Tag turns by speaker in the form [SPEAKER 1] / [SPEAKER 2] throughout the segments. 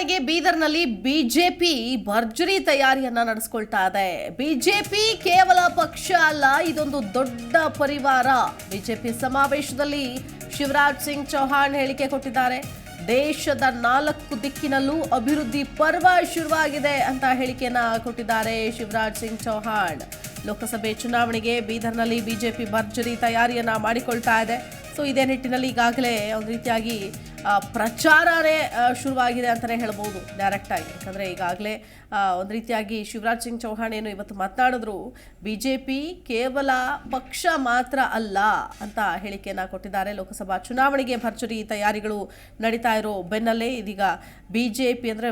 [SPEAKER 1] ಚುನಾವಣೆಗೆ ಬೀದರ್ನಲ್ಲಿ ಬಿಜೆಪಿ ಭರ್ಜರಿ ತಯಾರಿಯನ್ನ ನಡೆಸ್ಕೊಳ್ತಾ ಇದೆ. ಬಿಜೆಪಿ ಕೇವಲ ಪಕ್ಷ ಅಲ್ಲ, ಇದೊಂದು ದೊಡ್ಡ ಪರಿವಾರ. ಬಿಜೆಪಿ ಸಮಾವೇಶದಲ್ಲಿ ಶಿವರಾಜ್ ಸಿಂಗ್ ಚೌಹಾಣ್ ಹೇಳಿಕೆ ಕೊಟ್ಟಿದ್ದಾರೆ. ದೇಶದ ನಾಲ್ಕು ದಿಕ್ಕಿನಲ್ಲೂ ಅಭಿವೃದ್ಧಿ ಪರ್ವ ಶುರುವಾಗಿದೆ ಅಂತ ಹೇಳಿಕೆಯನ್ನ ಕೊಟ್ಟಿದ್ದಾರೆ ಶಿವರಾಜ್ ಸಿಂಗ್ ಚೌಹಾಣ್. ಲೋಕಸಭೆ ಚುನಾವಣೆಗೆ ಬೀದರ್ನಲ್ಲಿ ಬಿಜೆಪಿ ಭರ್ಜರಿ ತಯಾರಿಯನ್ನ ಮಾಡಿಕೊಳ್ತಾ ಇದೆ. ಸೊ, ಇದೇ ನಿಟ್ಟಿನಲ್ಲಿ ಈಗಾಗಲೇ ಒಂದು ರೀತಿಯಾಗಿ ಪ್ರಚಾರನೇ ಶುರುವಾಗಿದೆ ಅಂತಲೇ ಹೇಳ್ಬೋದು ಡೈರೆಕ್ಟಾಗಿ ಯಾಕಂದರೆ ಈಗಾಗಲೇ ಒಂದು ರೀತಿಯಾಗಿ ಶಿವರಾಜ್ ಸಿಂಗ್ ಚೌಹಾಣ್ ಏನು ಇವತ್ತು ಮಾತನಾಡಿದ್ರು ಬಿ ಜೆ ಪಿ ಕೇವಲ ಪಕ್ಷ ಮಾತ್ರ ಅಲ್ಲ ಅಂತ ಹೇಳಿಕೆಯನ್ನು ಕೊಟ್ಟಿದ್ದಾರೆ ಲೋಕಸಭಾ ಚುನಾವಣೆಗೆ ಭರ್ಜರಿ ತಯಾರಿಗಳು ನಡೀತಾ ಇರೋ ಬೆನ್ನಲ್ಲೇ ಇದೀಗ ಬಿ ಜೆ ಪಿ ಅಂದರೆ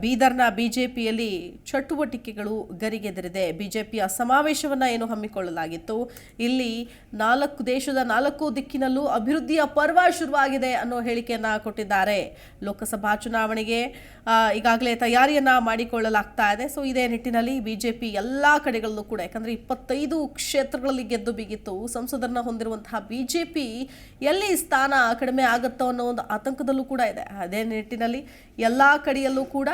[SPEAKER 1] ಬೀದರ್ನ ಬಿ ಜೆ ಪಿಯಲ್ಲಿ ಚಟುವಟಿಕೆಗಳು ಗರಿಗೆದರಿದೆ. ಬಿ ಜೆ ಪಿಯ ಸಮಾವೇಶವನ್ನು ಏನು ಹಮ್ಮಿಕೊಳ್ಳಲಾಗಿತ್ತು? ಇಲ್ಲಿ ನಾಲ್ಕು ದೇಶದ ನಾಲ್ಕು ದಿಕ್ಕಿನಲ್ಲೂ ಅಭಿವೃದ್ಧಿಯ ಪರ್ವ ಶುರುವಾಗಿದೆ ಅನ್ನೋ ಹೇಳಿಕೆಯನ್ನ ಕೊಟ್ಟಿದ್ದಾರೆ. ಲೋಕಸಭಾ ಚುನಾವಣೆಗೆ ಈಗಾಗಲೇ ತಯಾರಿಯನ್ನ ಮಾಡಿಕೊಳ್ಳಲಾಗ್ತಾ ಇದೆ. ಸೊ, ಇದೇ ನಿಟ್ಟಿನಲ್ಲಿ ಬಿಜೆಪಿ ಎಲ್ಲ ಕಡೆಗಳಲ್ಲೂ ಕೂಡ, ಯಾಕಂದ್ರೆ ಇಪ್ಪತ್ತೈದು ಕ್ಷೇತ್ರಗಳಲ್ಲಿ ಗೆದ್ದು ಬಿಗಿತ್ತು, ಸಂಸದರನ್ನ ಹೊಂದಿರುವಂತಹ ಬಿಜೆಪಿ ಎಲ್ಲಿ ಸ್ಥಾನ ಕಡಿಮೆ ಆಗುತ್ತೋ ಅನ್ನೋ ಒಂದು ಆತಂಕದಲ್ಲೂ ಕೂಡ ಇದೆ. ಅದೇ ನಿಟ್ಟಿನಲ್ಲಿ ಎಲ್ಲ ಕಡೆಯಲ್ಲೂ ಕೂಡ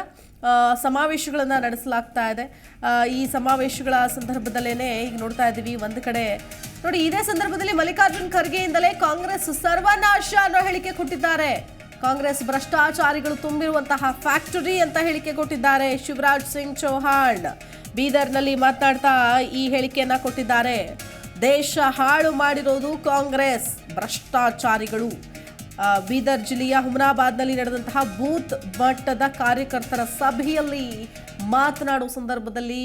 [SPEAKER 1] ಸಮಾವೇಶಗಳನ್ನ ನಡೆಸಲಾಗ್ತಾ ಇದೆ. ಈ ಸಮಾವೇಶಗಳ ಸಂದರ್ಭದಲ್ಲೇ ಈಗ ನೋಡ್ತಾ ಇದ್ದೀವಿ, ಒಂದು ಕಡೆ ನೋಡಿ, ಇದೇ ಸಂದರ್ಭದಲ್ಲಿ ಮಲ್ಲಿಕಾರ್ಜುನ್ ಖರ್ಗೆಯಿಂದಲೇ ಕಾಂಗ್ರೆಸ್ ಸರ್ವನಾಶ ಅನ್ನೋ ಹೇಳಿಕೆ ಕೊಟ್ಟಿದ್ದಾರೆ. ಕಾಂಗ್ರೆಸ್ ಭ್ರಷ್ಟಾಚಾರಿಗಳು ತುಂಬಿರುವಂತಹ ಫ್ಯಾಕ್ಟರಿ ಅಂತ ಹೇಳಿಕೆ ಕೊಟ್ಟಿದ್ದಾರೆ ಶಿವರಾಜ್ ಸಿಂಗ್ ಚೌಹಾಣ್. ಬೀದರ್ನಲ್ಲಿ ಮಾತಾಡ್ತಾ ಈ ಹೇಳಿಕೆಯನ್ನ ಕೊಟ್ಟಿದ್ದಾರೆ. ದೇಶ ಹಾಳು ಮಾಡಿರೋದು ಕಾಂಗ್ರೆಸ್ ಭ್ರಷ್ಟಾಚಾರಿಗಳು. ಬೀದರ್ ಜಿಲ್ಲೆಯ ಹುಮನಾಬಾದ್ನಲ್ಲಿ ನಡೆದಂತಹ ಬೂತ್ ಮಟ್ಟದ ಕಾರ್ಯಕರ್ತರ ಸಭೆಯಲ್ಲಿ ಮಾತನಾಡುವ ಸಂದರ್ಭದಲ್ಲಿ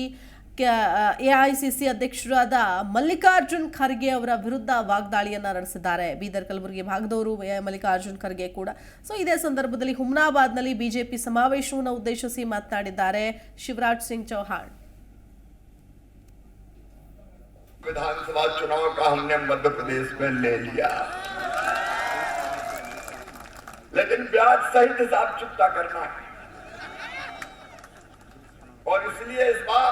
[SPEAKER 1] ಎ ಐ ಸಿ ಸಿ ಅಧ್ಯಕ್ಷರಾದ ಮಲ್ಲಿಕಾರ್ಜುನ್ ಖರ್ಗೆ ಅವರ ವಿರುದ್ಧ ವಾಗ್ದಾಳಿಯನ್ನು ನಡೆಸಿದ್ದಾರೆ. ಬೀದರ್ ಕಲಬುರಗಿ ಭಾಗದವರು ಮಲ್ಲಿಕಾರ್ಜುನ್ ಖರ್ಗೆ ಕೂಡ. ಸೊ ಇದೇ ಸಂದರ್ಭದಲ್ಲಿ ಹುಮನಾಬಾದ್ನಲ್ಲಿ ಬಿಜೆಪಿ ಸಮಾವೇಶವನ್ನು ಉದ್ದೇಶಿಸಿ ಮಾತನಾಡಿದ್ದಾರೆ ಶಿವರಾಜ್ ಸಿಂಗ್ ಚೌಹಾಣ್.
[SPEAKER 2] ವಿಧಾನಸಭಾ ಚುನಾವ್ ಮಧ್ಯಪ್ರದೇಶ लेकिन ब्याज सहित हिसाब चुकता करना है। और इसलिए इस बार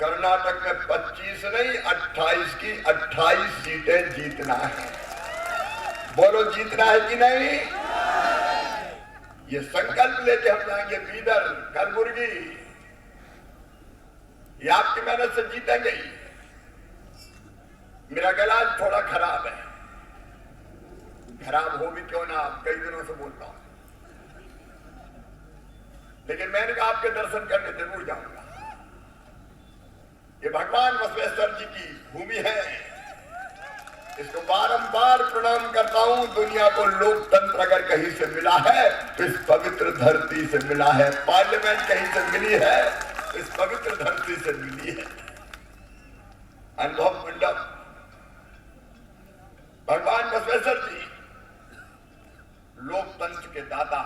[SPEAKER 2] कर्नाटक में 25 नहीं 28 की 28 सीटें जीतना है। बोलो, जीतना है कि नहीं? ये संकल्प लेके हम जाएँगे बीदर कलबुर्गी ये आपकी मेहनत से जीतेंगे मेरा गला थोड़ा खराब है। खराब हो भी क्यों ना आप कई दिनों से बोलता हूँ। लेकिन मैंने कहा आपके दर्शन करने ज़रूर जाऊँगा। ये भगवान बसवेश्वर जी की भूमि है। इसको बारंबार प्रणाम करता हूँ, दुनिया को लोकतंत्र अगर कहीं से मिला है तो इस पवित्र धरती से मिला है। पार्लियामेंट कहीं से मिली है, इस पवित्र धरती से मिली है। अनुभव मंडप भगवान के दाता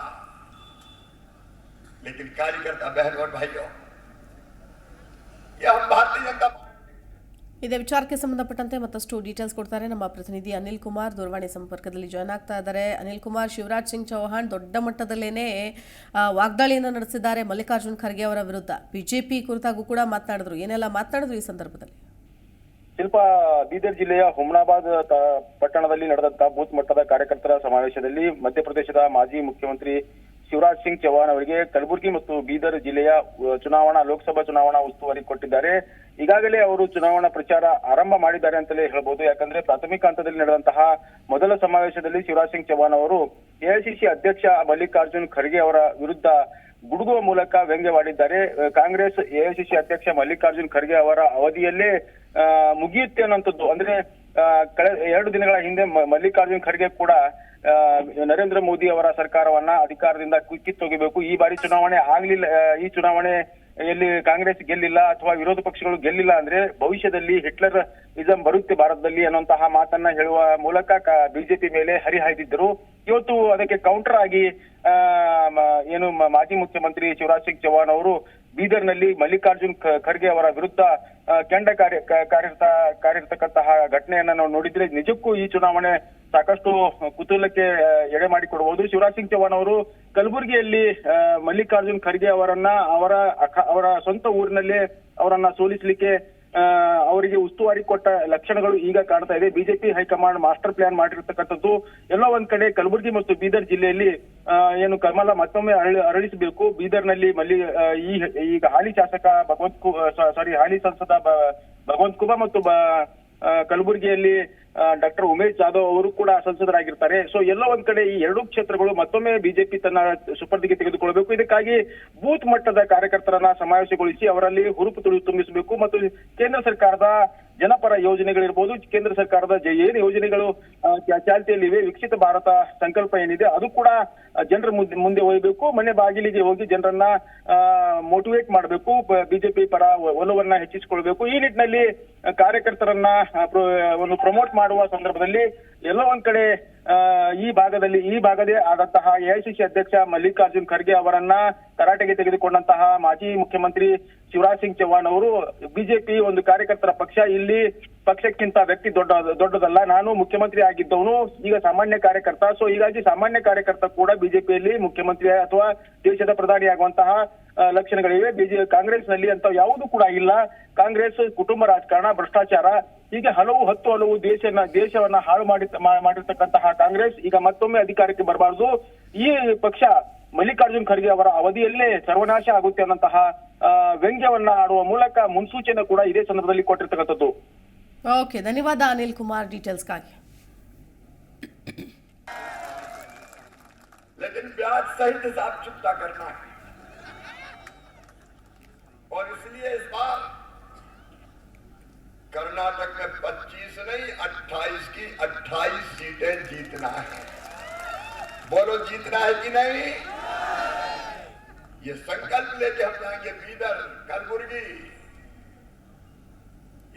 [SPEAKER 2] लेकिन कार्यकर्ता बहन और भाइयों ये हम भारतीय जनता पार्टी
[SPEAKER 1] ಇದೇ ವಿಚಾರಕ್ಕೆ ಸಂಬಂಧಪಟ್ಟಂತೆ ಮತ್ತಷ್ಟು ಡೀಟೇಲ್ಸ್ ಕೊಡ್ತಾರೆ ನಮ್ಮ ಪ್ರತಿನಿಧಿ ಅನಿಲ್ ಕುಮಾರ್ ದೂರವಾಣಿ ಸಂಪರ್ಕದಲ್ಲಿ ಜಾಯ್ನ್ ಆಗ್ತಾ ಇದ್ದಾರೆ ಅನಿಲ್ ಕುಮಾರ್ ಶಿವರಾಜ್ ಸಿಂಗ್ ಚೌಹಾಣ್ ದೊಡ್ಡ ಮಟ್ಟದಲ್ಲೇನೆ ಆ, ವಾಗ್ದಾಳಿಯನ್ನು ನಡೆಸಿದ್ದಾರೆ ಮಲ್ಲಿಕಾರ್ಜುನ್ ಖರ್ಗೆ ಅವರ ವಿರುದ್ಧ ಬಿಜೆಪಿ ಕುರಿತಾಗೂ ಕೂಡ ಮಾತನಾಡಿದ್ರು ಏನೆಲ್ಲ ಮಾತನಾಡಿದ್ರು ಈ ಸಂದರ್ಭದಲ್ಲಿ
[SPEAKER 3] ಶಿಲ್ಪ ಬೀದರ್ ಜಿಲ್ಲೆಯ ಹುಮ್ನಾಬಾದ್ ಪಟ್ಟಣದಲ್ಲಿ ನಡೆದಂತಹ ಬೂತ್ ಮಟ್ಟದ ಕಾರ್ಯಕರ್ತರ ಸಮಾವೇಶದಲ್ಲಿ ಮಧ್ಯಪ್ರದೇಶದ ಮಾಜಿ ಮುಖ್ಯಮಂತ್ರಿ ಶಿವರಾಜ್ ಸಿಂಗ್ ಚೌಹಾಣ್ ಅವರಿಗೆ ಕಲಬುರಗಿ ಮತ್ತು ಬೀದರ್ ಜಿಲ್ಲೆಯ ಚುನಾವಣಾ, ಲೋಕಸಭಾ ಚುನಾವಣಾ ಉಸ್ತುವಾರಿ ಕೊಟ್ಟಿದ್ದಾರೆ. ಈಗಾಗಲೇ ಅವರು ಚುನಾವಣಾ ಪ್ರಚಾರ ಆರಂಭ ಮಾಡಿದ್ದಾರೆ ಅಂತಲೇ ಹೇಳ್ಬೋದು. ಯಾಕಂದ್ರೆ ಪ್ರಾಥಮಿಕ ಹಂತದಲ್ಲಿ ನಡೆದಂತಹ ಮೊದಲ ಸಮಾವೇಶದಲ್ಲಿ ಶಿವರಾಜ್ ಸಿಂಗ್ ಚೌಹಾಣ್ ಅವರು ಎಐಸಿಸಿ ಅಧ್ಯಕ್ಷ ಮಲ್ಲಿಕಾರ್ಜುನ್ ಖರ್ಗೆ ಅವರ ವಿರುದ್ಧ ಗುಡುಗುವ ಮೂಲಕ ವ್ಯಂಗ್ಯವಾಡಿದ್ದಾರೆ. ಕಾಂಗ್ರೆಸ್ ಎಐಸಿಸಿ ಅಧ್ಯಕ್ಷ ಮಲ್ಲಿಕಾರ್ಜುನ್ ಖರ್ಗೆ ಅವರ ಅವಧಿಯಲ್ಲೇ ಮುಗಿಯುತ್ತೆ ಅನ್ನುವಂಥದ್ದು ಅಂದ್ರೆ ಕಳೆದ ಎರಡು ದಿನಗಳ ಹಿಂದೆ ಮಲ್ಲಿಕಾರ್ಜುನ್ ಖರ್ಗೆ ಕೂಡ ನರೇಂದ್ರ ಮೋದಿ ಅವರ ಸರ್ಕಾರವನ್ನ ಅಧಿಕಾರದಿಂದ ಕಿತ್ತೊಗಿಬೇಕು. ಈ ಬಾರಿ ಚುನಾವಣೆ ಆಗ್ಲಿಲ್ಲ ಈ ಚುನಾವಣೆ ಎಲ್ಲಿ ಕಾಂಗ್ರೆಸ್ ಗೆಲ್ಲಿಲ್ಲ ಅಥವಾ ವಿರೋಧ ಪಕ್ಷಗಳು ಗೆಲ್ಲಿಲ್ಲ ಅಂದ್ರೆ ಭವಿಷ್ಯದಲ್ಲಿ ಹಿಟ್ಲರ್ ಇಸಂ ಬರುತ್ತೆ ಭಾರತದಲ್ಲಿ ಅನ್ನುವಂತಹ ಮಾತನ್ನ ಹೇಳುವ ಮೂಲಕ ಬಿಜೆಪಿ ಮೇಲೆ ಹರಿಹಾಯ್ದಿದ್ದರು ಇವತ್ತು ಅದಕ್ಕೆ ಕೌಂಟರ್ ಆಗಿ ಏನು ಮಾಜಿ ಮುಖ್ಯಮಂತ್ರಿ ಶಿವರಾಜ್ ಸಿಂಗ್ ಚೌಹಾಣ್ ಅವರು ಬೀದರ್ನಲ್ಲಿ ಮಲ್ಲಿಕಾರ್ಜುನ್ ಖರ್ಗೆ ಅವರ ವಿರುದ್ಧ ಕೆಂಡ ಕಾರ್ಯ ಕಾರ್ಯರ್ತ ಕಾರ್ಯರ್ತಕ್ಕಂತಹ ಘಟನೆಯನ್ನ ನಾವು ನೋಡಿದ್ರೆ ನಿಜಕ್ಕೂ ಈ ಚುನಾವಣೆ ಸಾಕಷ್ಟು ಕುತೂಹಲಕ್ಕೆ ಎಡೆ ಮಾಡಿಕೊಡಬಹುದು ಶಿವರಾಜ್ ಸಿಂಗ್ ಚೌಹಾಣ್ ಅವರು ಕಲಬುರಗಿಯಲ್ಲಿ ಮಲ್ಲಿಕಾರ್ಜುನ್ ಖರ್ಗೆ ಅವರನ್ನ ಅವರ ಅವರ ಸ್ವಂತ ಊರಿನಲ್ಲೇ ಅವರನ್ನ ಸೋಲಿಸಲಿಕ್ಕೆ ಅವರಿಗೆ ಉಸ್ತುವಾರಿ ಕೊಟ್ಟ ಲಕ್ಷಣಗಳು ಈಗ ಕಾಣ್ತಾ ಇದೆ. ಬಿಜೆಪಿ ಹೈಕಮಾಂಡ್ ಮಾಸ್ಟರ್ ಪ್ಲಾನ್ ಮಾಡಿರ್ತಕ್ಕಂಥದ್ದು ಎಲ್ಲ ಒಂದ್ ಕಡೆ ಕಲಬುರಗಿ ಮತ್ತು ಬೀದರ್ ಜಿಲ್ಲೆಯಲ್ಲಿ ಏನು ಕಮಲ ಮತ್ತೊಮ್ಮೆ ಅರಳಿ, ಅರಳಿಸಬೇಕು. ಬೀದರ್ನಲ್ಲಿ ಮಲ್ಲಿ ಈ, ಈಗ ಹಾಲಿ ಶಾಸಕ ಭಗವಂತ್ ಸಾರಿ ಹಾಲಿ ಸಂಸದ ಭಗವಂತ್ ಕುಬಾ ಮತ್ತು ಕಲಬುರಗಿಯಲ್ಲಿ ಡಾಕ್ಟರ್ ಉಮೇಶ್ ಜಾಧವ್ ಅವರು ಕೂಡ ಸಂಸದರಾಗಿರ್ತಾರೆ. ಸೊ ಎಲ್ಲ ಒಂದ್ ಕಡೆ ಈ ಎರಡು ಕ್ಷೇತ್ರಗಳು ಮತ್ತೊಮ್ಮೆ ಬಿಜೆಪಿ ತನ್ನ ಸುಪರ್ದಿಗೆ ತೆಗೆದುಕೊಳ್ಳಬೇಕು. ಇದಕ್ಕಾಗಿ ಬೂತ್ ಮಟ್ಟದ ಕಾರ್ಯಕರ್ತರನ್ನ ಸಮಾವೇಶಗೊಳಿಸಿ ಅವರಲ್ಲಿ ಹುರುಪು ತುಳಿ ತುಂಬಿಸಬೇಕು. ಮತ್ತು ಕೇಂದ್ರ ಸರ್ಕಾರದ ಜನಪರ ಯೋಜನೆಗಳಿರ್ಬೋದು, ಕೇಂದ್ರ ಸರ್ಕಾರದ ಏನು ಯೋಜನೆಗಳು ಚಾಲ್ತಿಯಲ್ಲಿವೆ. ವಿಕಸಿತ ಭಾರತ ಸಂಕಲ್ಪ ಏನಿದೆ, ಅದು ಕೂಡ ಜನರ ಮುಂದೆ ಮುಂದೆ ಒಯ್ಯಬೇಕು ಮನೆ ಬಾಗಿಲಿಗೆ ಹೋಗಿ ಜನರನ್ನ ಮೋಟಿವೇಟ್ ಮಾಡಬೇಕು ಬಿಜೆಪಿ ಪರ ಒಲವನ್ನ ಹೆಚ್ಚಿಸಿಕೊಳ್ಬೇಕು. ಈ ನಿಟ್ಟಿನಲ್ಲಿ ಕಾರ್ಯಕರ್ತರನ್ನ ಒಂದು ಪ್ರಮೋಟ್ ಮಾಡುವ ಸಂದರ್ಭದಲ್ಲಿ ಎಲ್ಲ ಒಂದ್ ಕಡೆ ಈ ಭಾಗದಲ್ಲಿ, ಈ ಭಾಗದೇ ಆದಂತಹ ಎಐಸಿಸಿ ಅಧ್ಯಕ್ಷ ಮಲ್ಲಿಕಾರ್ಜುನ್ ಖರ್ಗೆ ಅವರನ್ನ ತರಾಟೆಗೆ ತೆಗೆದುಕೊಂಡಂತಹ ಮಾಜಿ ಮುಖ್ಯಮಂತ್ರಿ ಶಿವರಾಜ್ ಸಿಂಗ್ ಚೌಹಾಣ್ ಅವರು, ಬಿಜೆಪಿ ಒಂದು ಕಾರ್ಯಕರ್ತರ ಪಕ್ಷ. ಇಲ್ಲಿ ಪಕ್ಷಕ್ಕಿಂತ ವ್ಯಕ್ತಿ ದೊಡ್ಡ, ದೊಡ್ಡದಲ್ಲ. ನಾನು ಮುಖ್ಯಮಂತ್ರಿ ಆಗಿದ್ದವನು, ಈಗ ಸಾಮಾನ್ಯ ಕಾರ್ಯಕರ್ತ. ಸೊ ಹೀಗಾಗಿ ಸಾಮಾನ್ಯ ಕಾರ್ಯಕರ್ತ ಕೂಡ ಬಿಜೆಪಿಯಲ್ಲಿ ಮುಖ್ಯಮಂತ್ರಿ ಅಥವಾ ದೇಶದ ಪ್ರಧಾನಿ ಆಗುವಂತಹ ಲಕ್ಷಣಗಳಿವೆ. ಬಿಜೆ ಕಾಂಗ್ರೆಸ್ನಲ್ಲಿ ಅಂತ ಯಾವುದು ಕೂಡ ಇಲ್ಲ. ಕಾಂಗ್ರೆಸ್ ಕುಟುಂಬ ರಾಜಕಾರಣ, ಭ್ರಷ್ಟಾಚಾರ, ಹೀಗೆ ಹಲವು ಹತ್ತು ಹಲವು ದೇಶನ, ದೇಶವನ್ನ ಹಾಳು ಮಾಡಿ ಮಾಡಿರ್ತಕ್ಕಂತಹ ಕಾಂಗ್ರೆಸ್ ಈಗ ಮತ್ತೊಮ್ಮೆ ಅಧಿಕಾರಕ್ಕೆ ಬರಬಾರದು. ಈ ಪಕ್ಷ ಮಲ್ಲಿಕಾರ್ಜುನ್ ಖರ್ಗೆ ಅವರ ಅವಧಿಯಲ್ಲೇ ಸರ್ವನಾಶ ಆಗುತ್ತೆ ಅನ್ನಂತಹ ವ್ಯಂಗ್ಯವನ್ನ ಆಡುವ ಮೂಲಕ ಮುನ್ಸೂಚನೆ ಕೂಡ ಇದೇ ಸಂದರ್ಭದಲ್ಲಿ ಕೊಟ್ಟಿರ್ತಕ್ಕಂಥದ್ದು.
[SPEAKER 1] ಓಕೆ ಧನ್ಯವಾದ ಅನಿಲ್ ಕುಮಾರ್ ಡೀಟೇಲ್ಸ್ಗಾಗಿ
[SPEAKER 2] लेकिन ब्याज सहित हिसाब चुकता करना है और इसलिए इस बार कर्नाटक में 25 नहीं 28 की 28 सीटें जीतना है बोलो जीतना है कि नहीं ये संकल्प लेके हम जाएंगे बीदर कलबुर्गी